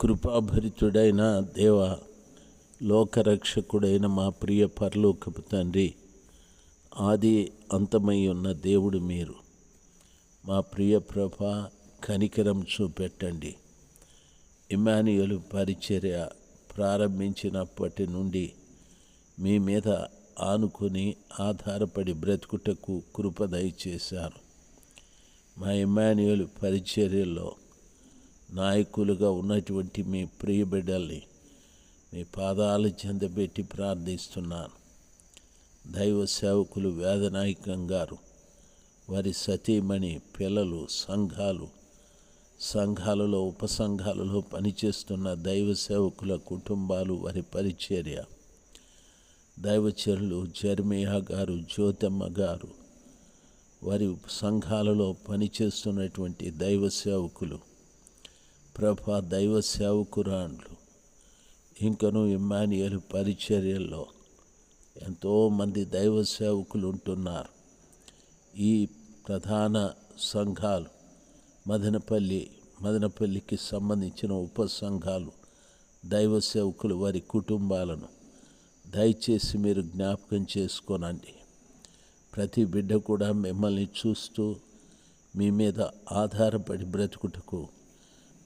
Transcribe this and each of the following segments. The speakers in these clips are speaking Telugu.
కృపాభరితుడైన దేవ లోకరక్షకుడైన మా ప్రియ పరలోకపు తండ్రి ఆది అంతమై ఉన్న దేవుడు మీరు. మా ప్రియ ప్రభ కనికరం చూపెట్టండి. ఇమానియలు పరిచర్య ప్రారంభించినప్పటి నుండి మీ మీద ఆనుకొని ఆధారపడి బ్రతుకుటకు కృప దయచేశారు. మా ఇమాన్యుయల్ పరిచర్యలో నాయకులుగా ఉన్నటువంటి మీ ప్రియ బిడ్డల్ని మీ పాదాలు చెందబెట్టి ప్రార్థిస్తున్నాను. దైవ సేవకులు వేదనాయకం గారు వారి సతీమణి పిల్లలు సంఘాలు సంఘాలలో ఉపసంఘాలలో పనిచేస్తున్న దైవ సేవకుల కుటుంబాలు వారి పరిచర్య. దైవచరులు జర్మియా గారు జ్యోతమ్మ గారు వారి సంఘాలలో పనిచేస్తున్నటువంటి దైవ సేవకులు ప్రభా దైవ సేవకురాండ్లు ఇంకను ఇమానియల్ పరిచర్యల్లో ఎంతోమంది దైవ సేవకులు ఉంటున్నారు ఈ ప్రధాన సంఘాలు మదనపల్లి మదనపల్లికి సంబంధించిన ఉప సంఘాలు దైవ సేవకులు వారి కుటుంబాలను దయచేసి మీరు జ్ఞాపకం చేసుకోనండి. ప్రతి బిడ్డ కూడా మిమ్మల్ని చూస్తూ మీ మీద ఆధారపడి బ్రతుకుటకు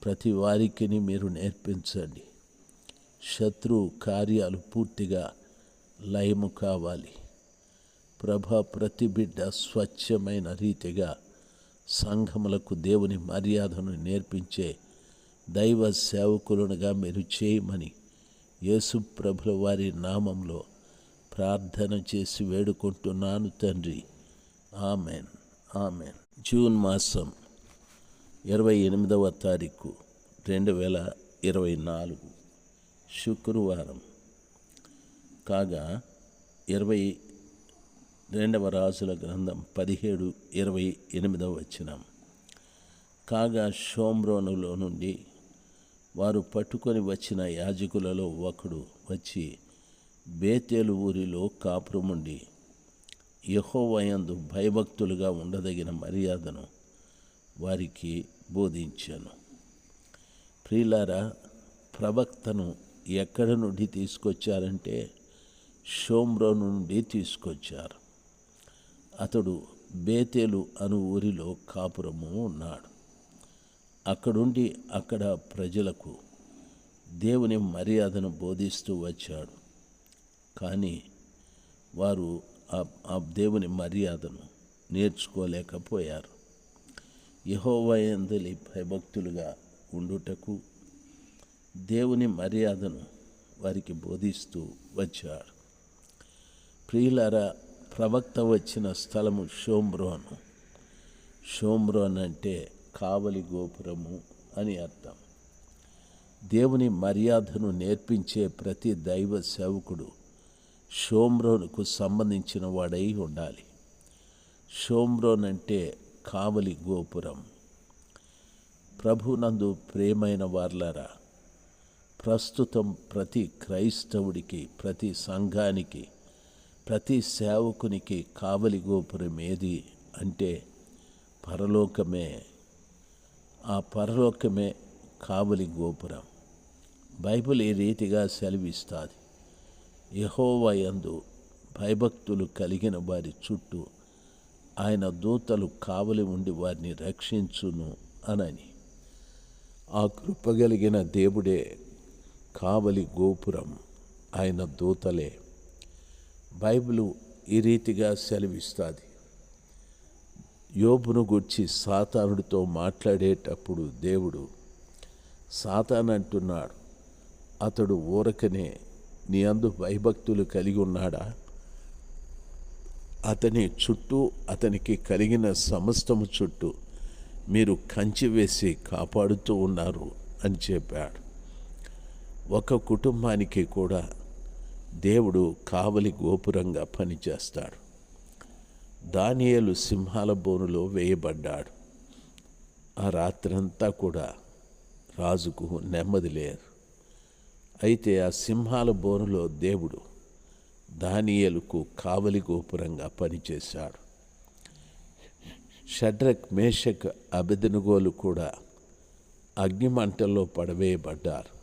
ప్రతి వారికి మీరు నేర్పించండి. శత్రు కార్యాలు పూర్తిగా లయము కావాలి. ప్రభ ప్రతి బిడ్డ స్వచ్ఛమైన రీతిగా సంఘములకు దేవుని మర్యాదను నేర్పించే దైవ సేవకులుగా మీరు చేయమని యేసు ప్రభుల వారి నామంలో ప్రార్థన చేసి వేడుకుంటున్నాను తండ్రి. ఆమెన్. ఆమెన్. జూన్ మాసం ఇరవై ఎనిమిదవ తారీఖు రెండు వేల ఇరవై నాలుగు శుక్రవారం. కాగా ఇరవై రెండవ రాజుల గ్రంథం పదిహేడు ఇరవై ఎనిమిదవ వచనం. కాగా షోమ్రోనులో నుండి వారు పట్టుకొని వచ్చిన యాజకులలో ఒకడు వచ్చి బేతేలు ఊరిలో కాపురముండి యహోవయందు భయభక్తులుగా ఉండదగిన మర్యాదను వారికి బోధించాను. ప్రియులారా ప్రవక్తను ఎక్కడ నుండి తీసుకొచ్చారంటే షోమ్రో నుండి తీసుకొచ్చారు. అతడు బేతేలు అను ఊరిలో కాపురము ఉన్నాడు. అక్కడుండి అక్కడ ప్రజలకు దేవుని మర్యాదను బోధిస్తూ వచ్చాడు. కానీ వారు ఆ దేవుని మర్యాదను నేర్చుకోలేకపోయారు. యహోవయందలి భయభక్తులుగా ఉండుటకు దేవుని మర్యాదను వారికి బోధిస్తూ వచ్చాడు. ప్రియులారా ప్రవక్త వచ్చిన స్థలము షోమ్రోను. షోమ్రోన్ అంటే కావలి గోపురము అని అర్థం. దేవుని మర్యాదను నేర్పించే ప్రతి దైవ సేవకుడు షోమ్రోన్కు సంబంధించిన వాడై ఉండాలి. షోమ్రోన్ అంటే కావలి గోపురం. ప్రభునందు ప్రేమైన వార్లరా ప్రస్తుతం ప్రతి క్రైస్తవుడికి ప్రతి సంఘానికి ప్రతి సేవకునికి కావలి గోపురం ఏది అంటే పరలోకమే. ఆ పరలోకమే కావలి గోపురం. బైబిల్ ఈ రీతిగా సెలవిస్తుంది? యహోవయందు భయభక్తులు కలిగిన వారి చుట్టూ ఆయన దూతలు కావలి ఉండి వారిని రక్షించును అనని. ఆ కృపగలిగిన దేవుడే కావలి గోపురం ఆయన దూతలే. బైబిలు ఈ రీతిగా సెలవిస్తుంది. యోబును గుర్చి సాతానుడితో మాట్లాడేటప్పుడు దేవుడు సాతాన్ అంటున్నాడు అతడు ఊరకనే నీ అందు భయభక్తులు కలిగి ఉన్నాడా? అతని చుట్టూ అతనికి కలిగిన సమస్తము చుట్టూ మీరు కంచి వేసి కాపాడుతూ ఉన్నారు అని చెప్పాడు. ఒక కుటుంబానికి కూడా దేవుడు కావలి గోపురంగా పనిచేస్తాడు. దానియలు సింహాల బోనులో వేయబడ్డాడు. ఆ రాత్రంతా కూడా రాజుకు నెమ్మది లేరు అయితే ఆ సింహాల బోనులో దేవుడు దానియలకు కావలి గోపురంగా పనిచేశాడు. షడ్రక్ మేషక్ అబెదనుగోలు కూడా అగ్ని మంటల్లో పడవేయబడ్డారు.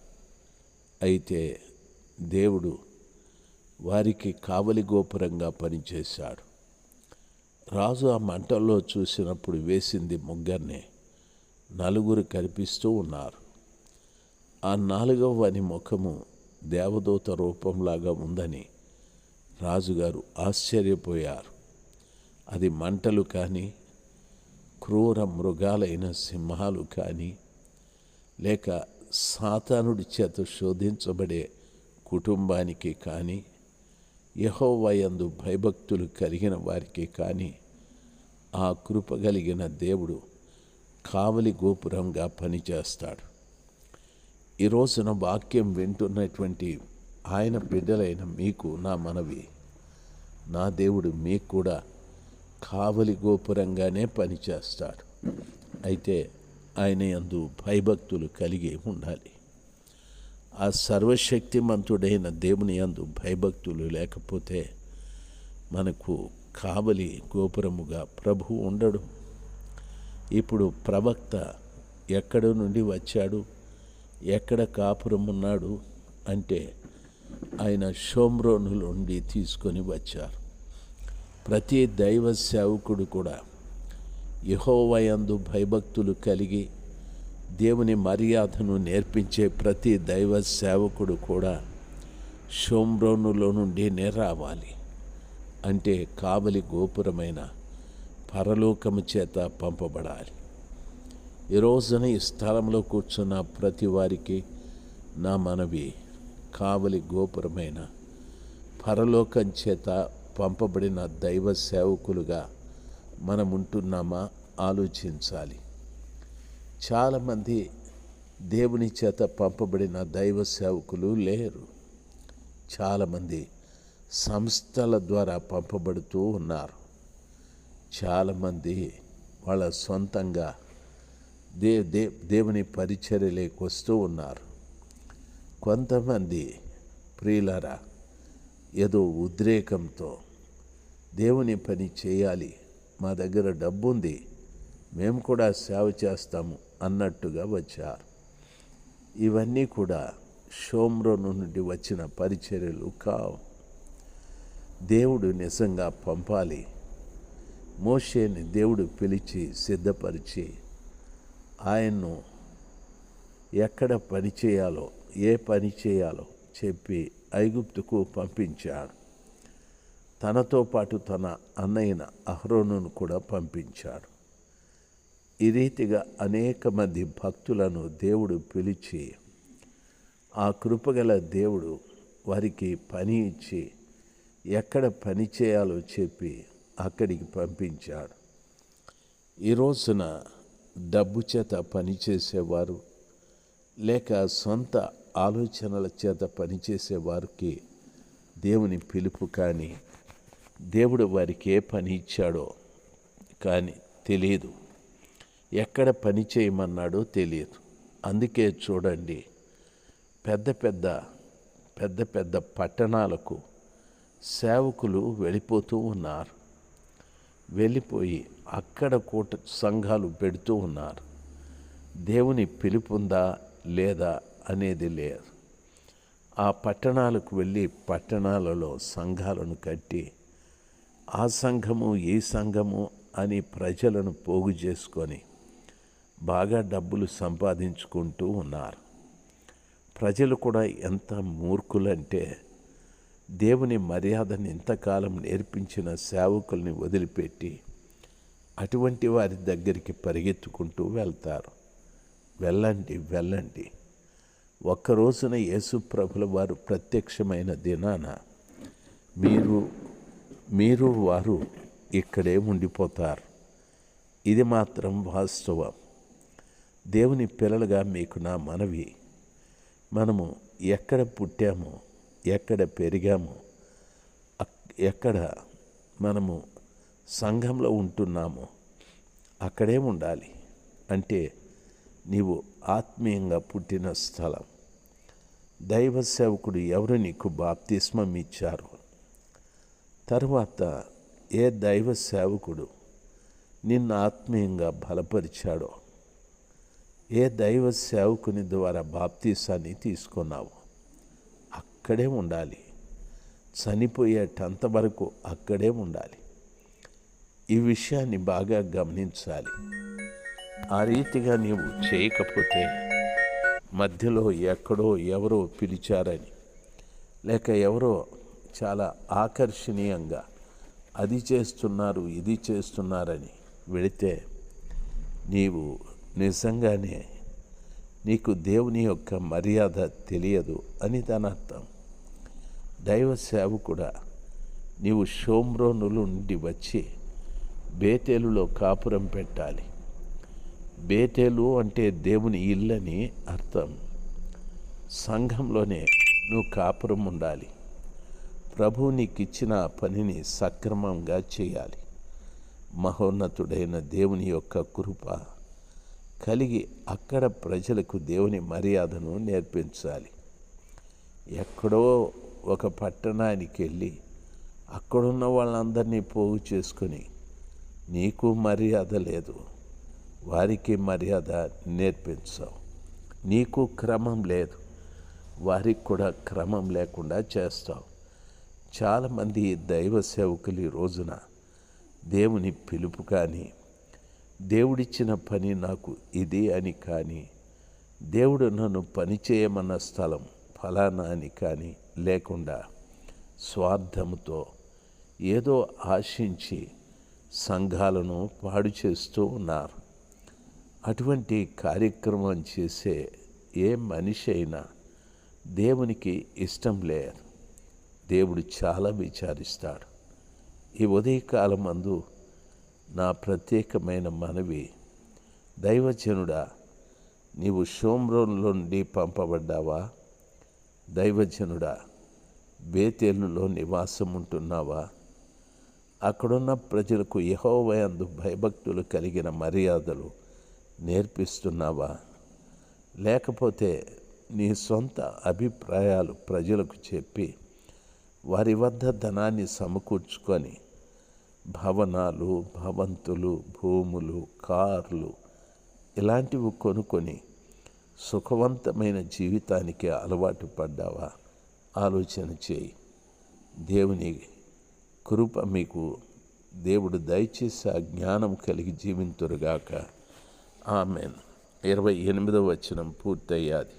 అయితే దేవుడు వారికి కావలి గోపురంగా పనిచేశాడు. రాజు ఆ మంటల్లో చూసినప్పుడు వేసింది ముగ్గర్నే నలుగురు కనిపిస్తూ ఉన్నారు. ఆ నాలుగవ వాని ముఖము దేవదూత రూపంలాగా ఉందని రాజుగారు ఆశ్చర్యపోయారు. అది మంటలు కానీ క్రూర మృగాలైన సింహాలు కానీ లేక సాతానుడి చేత శోధించబడే కుటుంబానికి కానీ యహోవయందు భయభక్తులు కలిగిన వారికి కానీ ఆ కృప కలిగిన దేవుడు కావలి గోపురంగా పనిచేస్తాడు. ఈ రోజున వాక్యం వింటున్నటువంటి ఆయన బిడ్డలైన మీకు నా మనవి. నా దేవుడు మీకు కూడా కావలి గోపురంగానే పనిచేస్తాడు అయితే ఆయన యందు భయభక్తులు కలిగి ఉండాలి. ఆ సర్వశక్తిమంతుడైన దేవుని యందు భయభక్తులు లేకపోతే మనకు కావలి గోపురముగా ప్రభు ఉండడు. ఇప్పుడు ప్రవక్త ఎక్కడ నుండి వచ్చాడు? ఎక్కడ కాపురం ఉన్నాడు అంటే ఆయన షోమ్రోనులు నుండి తీసుకొని వచ్చారు. ప్రతి దైవ సేవకుడు కూడా యహోవయందు భయభక్తులు కలిగి దేవుని మర్యాదను నేర్పించే ప్రతి దైవ సేవకుడు కూడా షోమ్రోనులో నుండి నేరావాలి అంటే కావలి గోపురమైన పరలోకము చేత పంపబడాలి. ఈ రోజున ఈ స్థలంలో కూర్చున్న ప్రతి వారికి నా మనవి. కావలి గోపురమైన పరలోకం చేత పంపబడిన దైవ సేవకులుగా మనం ఉంటున్నామా ఆలోచించాలి. చాలామంది దేవుని చేత పంపబడిన దైవ సేవకులు లేరు. చాలామంది సంస్థల ద్వారా పంపబడుతూ ఉన్నారు. చాలామంది వాళ్ళ సొంతంగా దే దే దేవుని పరిచర్యలేకొస్తూ ఉన్నారు. కొంతమంది ప్రియులరా ఏదో ఉద్రేకంతో దేవుని పని చేయాలి మా దగ్గర డబ్బు ఉంది మేము కూడా సేవ చేస్తాము అన్నట్టుగా వచ్చారు. ఇవన్నీ కూడా షోమ్రోను నుండి వచ్చిన పరిచర్యలు కావు. దేవుడు నిజంగా పంపాలి. మోషేని దేవుడు పిలిచి సిద్ధపరిచి ఆయన్ను ఎక్కడ పని చేయాలో ఏ పని చేయాలో చెప్పి ఐగుప్తుకు పంపించాడు. తనతో పాటు తన అన్నయ్యన అహ్రోనును కూడా పంపించాడు. ఈ రీతిగా అనేక మంది భక్తులను దేవుడు పిలిచి ఆ కృపగల దేవుడు వారికి పని ఇచ్చి ఎక్కడ పని చేయాలో చెప్పి అక్కడికి పంపించాడు. ఈ రోజున డబ్బు చేత పనిచేసేవారు లేక సొంత ఆలోచనల చేత పనిచేసే వారికి దేవుని పిలుపు కానీ దేవుడు వారికి ఏ పని ఇచ్చాడో కానీ తెలియదు. ఎక్కడ పని చేయమన్నాడో తెలియదు. అందుకే చూడండి పెద్ద పెద్ద పెద్ద పెద్ద పట్టణాలకు సేవకులు వెళ్ళిపోతూ ఉన్నారు. వెళ్ళిపోయి అక్కడ కూట సంఘాలు పెడుతూ ఉన్నారు. దేవుని పిలుపుందా లేదా అనేది లేదు. ఆ పట్టణాలకు వెళ్ళి పట్టణాలలో సంఘాలను కట్టి ఆ సంఘము ఈ సంఘము అని ప్రజలను పోగు చేసుకొని బాగా డబ్బులు సంపాదించుకుంటూ ఉన్నారు. ప్రజలు కూడా ఎంత మూర్ఖులంటే దేవుని మర్యాదను ఇంతకాలం నేర్పించిన సేవకుల్ని వదిలిపెట్టి అటువంటి వారి దగ్గరికి పరిగెత్తుకుంటూ వెళ్తారు. వెళ్ళండి వెళ్ళండి. ఒక్క రోజున ప్రభుల వారు ప్రత్యక్షమైన దినాన మీరు మీరు వారు ఇక్కడే ఉండిపోతారు. ఇది మాత్రం వాస్తవం. దేవుని పిల్లలుగా మీకు నా మనవి. మనము ఎక్కడ పుట్టామో ఎక్కడ పెరిగామో ఎక్కడ మనము సంఘంలో ఉంటున్నామో అక్కడే ఉండాలి. అంటే నీవు ఆత్మీయంగా పుట్టిన స్థలం. దైవ సేవకుడు ఎవరు నీకు బాప్తిస్మం ఇచ్చారు తర్వాత ఏ దైవ సేవకుడు నిన్ను ఆత్మీయంగా బలపరిచాడో? ఏ దైవ సేవకుని ద్వారా బాప్తీసాన్ని తీసుకున్నావు? అక్కడే ఉండాలి. చనిపోయేటంత వరకు అక్కడే ఉండాలి. ఈ విషయాన్ని బాగా గమనించాలి. ఆ రీతిగా నీవు చేయకపోతే మధ్యలో ఎక్కడో ఎవరో పిలిచారని. లేక ఎవరో చాలా ఆకర్షణీయంగా అది చేస్తున్నారు ఇది చేస్తున్నారని వెళితే నీవు నిజంగానే నీకు దేవుని యొక్క మర్యాద తెలియదు అని దాని అర్థం. దైవ సేవ కూడా నీవు షోమ్రోనుల నుండి వచ్చి బేతేలులో కాపురం పెట్టాలి. బేతేలు అంటే దేవుని ఇల్లని అర్థం. సంఘంలోనే నువ్వు కాపురం ఉండాలి. ప్రభు నీకు ఇచ్చిన పనిని సక్రమంగా చేయాలి. మహోన్నతుడైన దేవుని యొక్క కృప కలిగి అక్కడ ప్రజలకు దేవుని మర్యాదను నేర్పించాలి. ఎక్కడో ఒక పట్టణానికి వెళ్ళి అక్కడున్న వాళ్ళందరినీ పోగు చేసుకొని నీకు మర్యాద లేదు. వారికి మర్యాద నేర్పించావు. నీకు క్రమం లేదు. వారికి కూడా క్రమం లేకుండా చేస్తావు. చాలామంది దైవ సేవకులు ఈ రోజున దేవుని పిలుపు కానీ దేవుడిచ్చిన పని నాకు ఇది అని కానీ దేవుడు నన్ను పని చేయమన్న స్థలం ఫలానా అని కానీ లేకుండా స్వార్థంతో ఏదో ఆశించి సంఘాలను పాడు చేస్తూ ఉన్నారు. అటువంటి కార్యక్రమం చేసే ఏ మనిషి అయినా దేవునికి ఇష్టం లేరు దేవుడు చాలా విచారిస్తాడు. ఈ ఉదయకాలం అందు నా ప్రత్యేకమైన మనవి దైవజనుడా నీవు షోమ్రోన్లో నుండి పంపబడ్డావా? దైవజనుడా బేతేలులో నివాసం ఉంటున్నావా అక్కడున్న ప్రజలకు యహోవయందు భయభక్తులు కలిగిన మర్యాదలు నేర్పిస్తున్నావా? లేకపోతే నీ సొంత అభిప్రాయాలు ప్రజలకు చెప్పి వారి వద్ద ధనాన్ని సమకూర్చుకొని భవనాలు భవంతులు భూములు కార్లు ఇలాంటివి కొనుక్కొని సుఖవంతమైన జీవితానికి అలవాటు పడ్డావా? ఆలోచన చేయి. దేవుని కృప మీకు దేవుడు దయచేసి ఆ జ్ఞానం కలిగి జీవింతురుగాక. ఆమెన్. ఇరవై ఎనిమిదవ వచనం పూర్తయ్యాది.